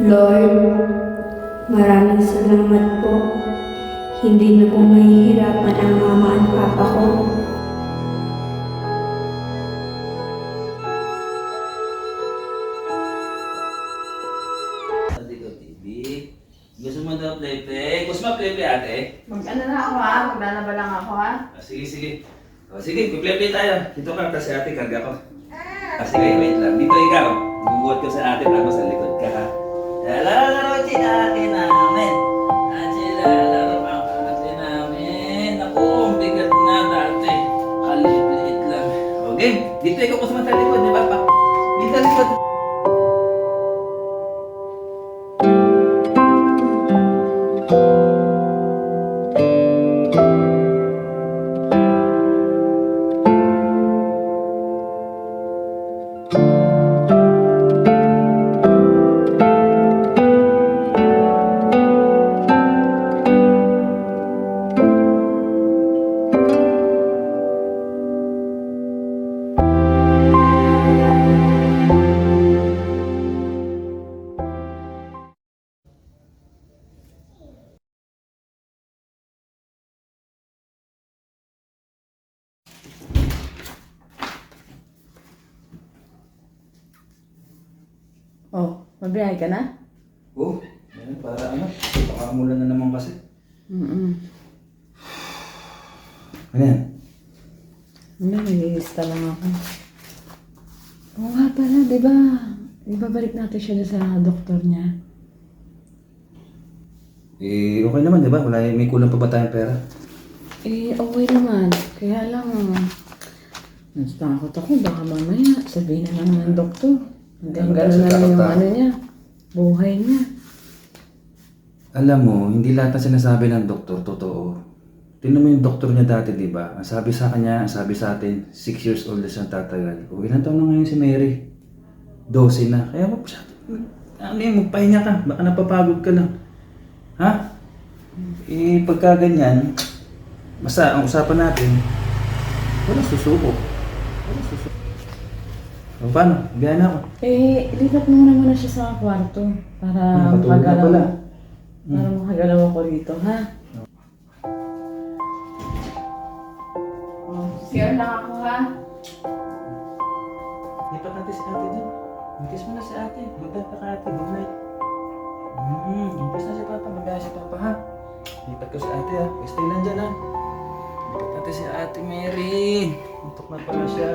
Lord, maraming salamat po. Hindi na po mahihirapan ang mama at papa ko. Dito, TV. Gusto mo daw play play? Gusto mo play play ate? Mag-ano na ako ha? Maglalaba lang ako ha? Ah, sige, sige. Oh, sige, play play tayo. Dito ka, tapos si ate karga ko. Ah, sige, wait lang. Dito ikaw. Bubuhat ko sa ate, tapos sa likod ka ate namin. Ate, lalaro ang ate namin. Ako, ang bigat na dati. Kalit-liit lang. Okay, dito ikaw ko sa likod, di ba Oh, mabiyahe ka na? Oh, yan, para ano? Baka na naman kasi. Mm-mm. Ano yan? Ano, nililista lang ako. Oo nga pala, di ba? Ibabalik natin siya sa doktor niya. Eh, okay naman, di ba? Wala, may kulang pa ba tayong pera? Eh, okay naman. Kaya lang, natakot ako. Baka mamaya, sabihin na naman ng doktor. Hanggang kasi na lang yung ano niya. Buhay niya. Alam mo, hindi lahat ng sinasabi ng doktor totoo. Tingnan mo yung doktor niya dati, di ba? Ang sabi sa kanya, ang sabi sa atin, 6 years old na siyang tatagal. O ilan taon na ngayon si Mary? 12 na. Kaya mo ano yun, magpahinga ka. Baka napapagod ka lang. Ha? Eh, pagka ganyan, basta ang usapan natin, wala susuko. O paano? Biyahan na ako. Eh, lipat muna muna siya sa kwarto. Para Nakatulog na makagalaw. pala. Para makagalaw ako rito, ha? Oh, share lang ako, ha? Lipat natin si ate dyan. Kiss mo na si ate. Magdad ka ate. Good night. Hmm, kiss na si papa. Magdaya si papa ha. Lipat ko si ate ha. Stay lang dyan ha. Lipat natin si ate Mary. Untok na pala siya.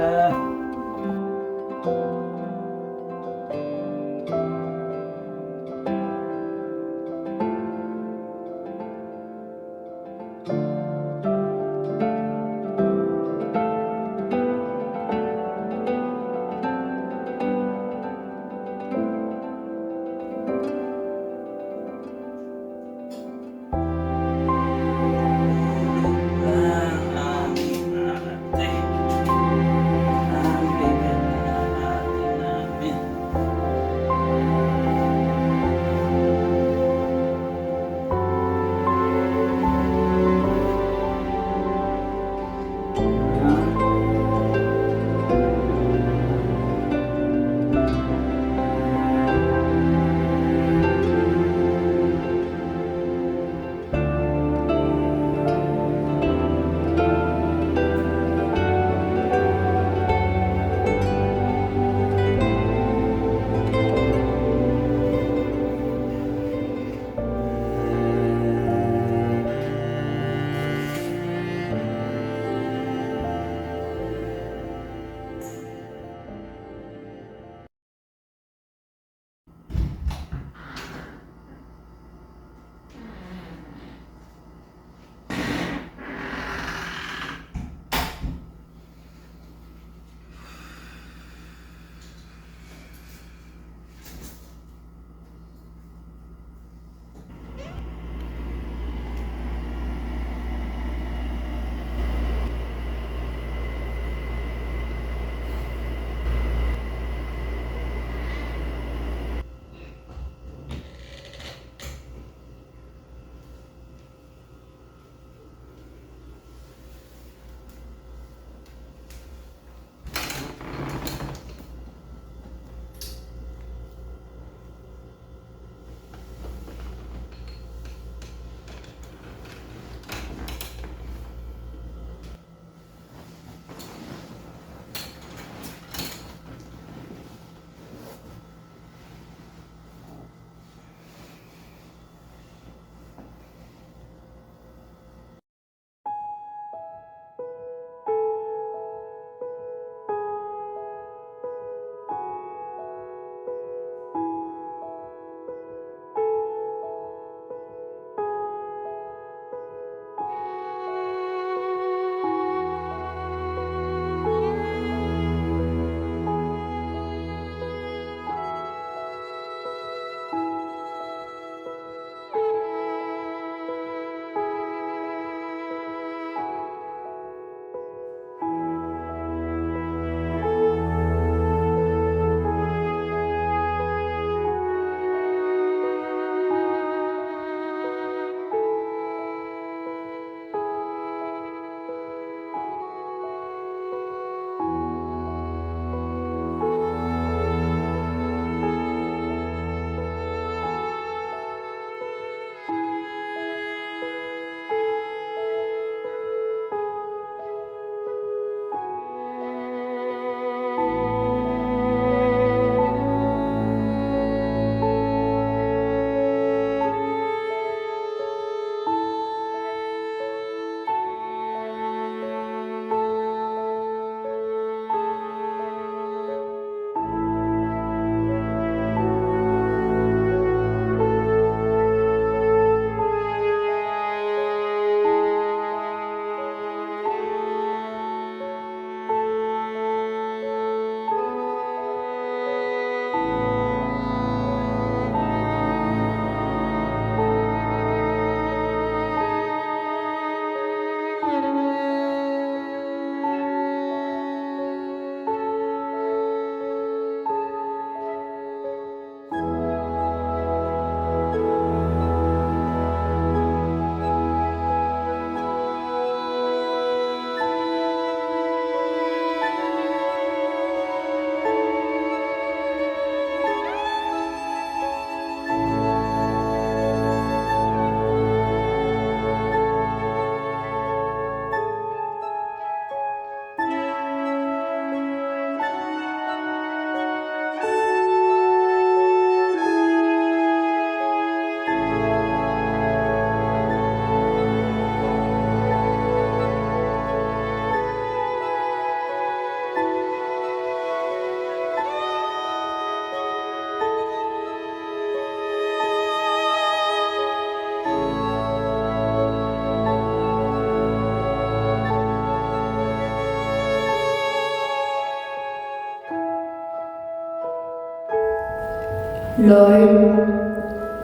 Lord,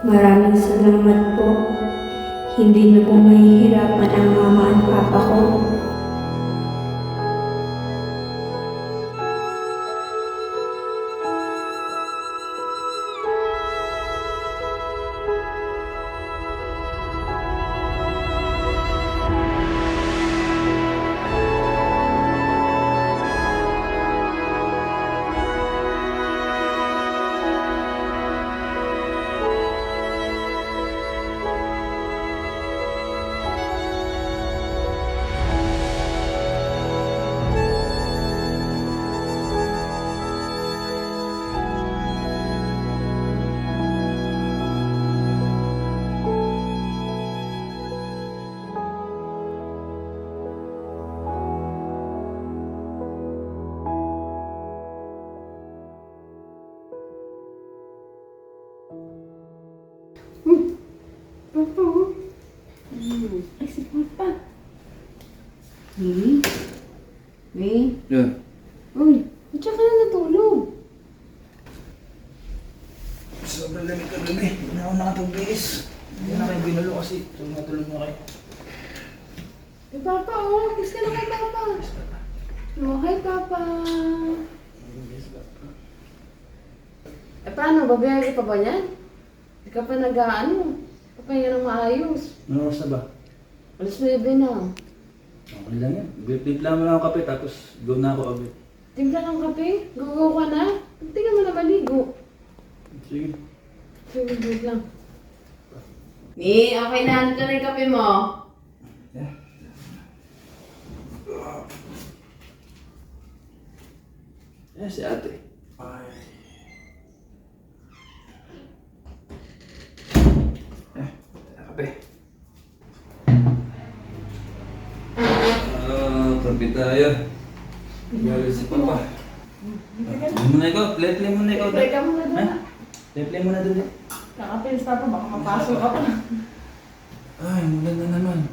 maraming salamat po. Hindi na po mahihirapan ang mama at papa ko. Ay, si Papa. May? May? Yeah. Uy, ba't siya ka na natulog? Sobrang lamig ka gabi. Hindi na ako nakatubis. Hindi na kayo binulo kasi. So, natulog na kayo. Eh, Papa, oh. Kiss ka na kay Papa. Oh, hi, Papa. Eh, paano? Babayaran ka pa ba niyan? Hindi ka pa nag-ano. Papahinga ng maayos. Ano oras na ba? Alas 9 na. Okay lang yan. Timpla mo lang ako kape tapos go na ako agad. Timpla ng kape? Gugo ka na? Tingnan mo na maligo. Sige. Sige, wait lang. Ni, okay na. Ano ka na yung kape mo? Yeah. Eh, si ate. Ay. Eh, kape. Ah, kape tayo. Galit si Papa. Play mo na ikaw. Play, play mo na ikaw. Teka muna doon. Play, play mo na doon. Kakapins pa pa, baka mapasok ka pa. Ay, maganda naman.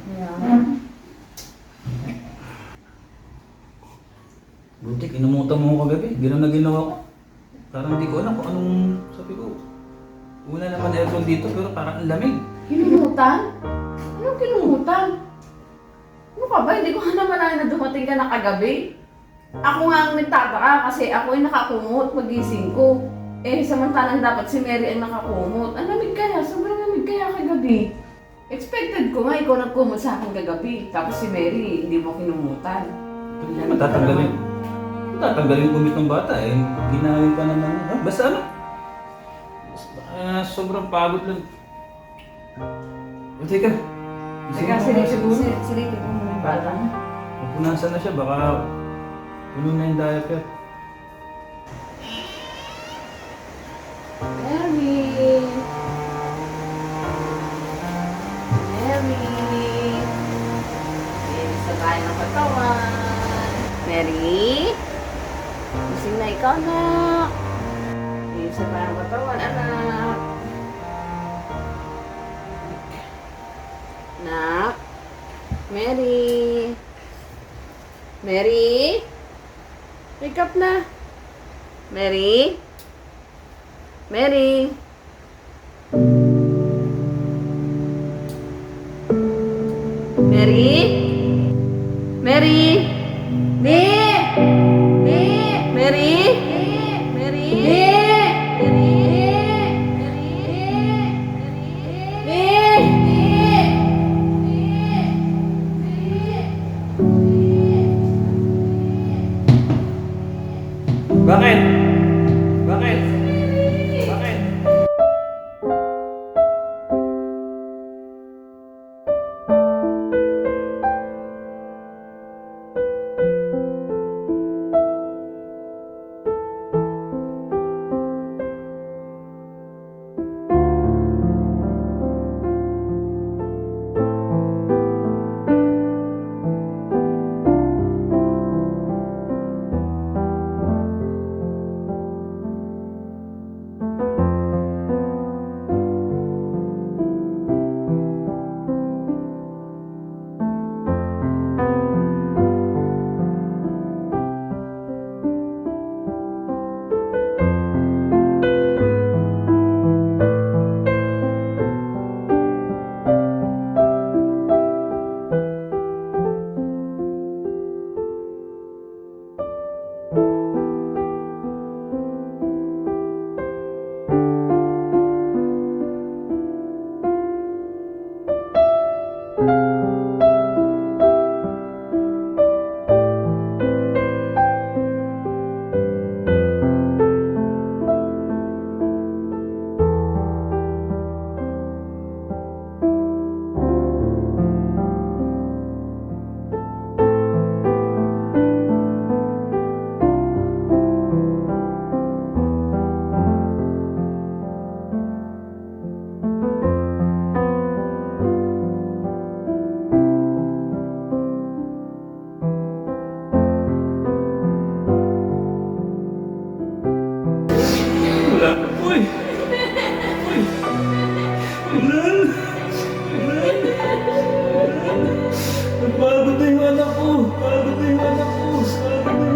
Buti, kinumutan mo ako kagabi. Gano'n na ginawa ko. Parang hindi ko alam kung anong sabi ko. Wala naman aircon dito pero parang ang lamig. Kinumutan? Anong kinumutan? Ano ka ba? Hindi ko ka naman alam na dumating ka na kagabi. Ako nga ang nagtataka kasi ako ay nakakumot magising ko. Eh, samantalang dapat si Mary ang nakakumot. Ang lamig kaya, sobrang lamig kaya kagabi. Expected ko nga ikaw nagkumot sa akin kagabi. Tapos si Mary, hindi mo kinumutan. Hindi naman tatanggalin. Tatanggalin ko ng bata eh. Ginawin pa naman. Ah, basta ano? Basta, ah, sobrang pagod lang. O, teka. Teka, silipin mo. Silipin mo bata. Punasan na siya, baka puno na yung diaper. Mary! Mary! Linis na tayo ng katawan. Mary? Gising na ikaw na. Linis na tayo ng katawan, anak. Nak? Mary? Mary? Wake up na. Mary? Mary? Bahkan Bago na yung anak ko! Bago na yung anak ko! Bago na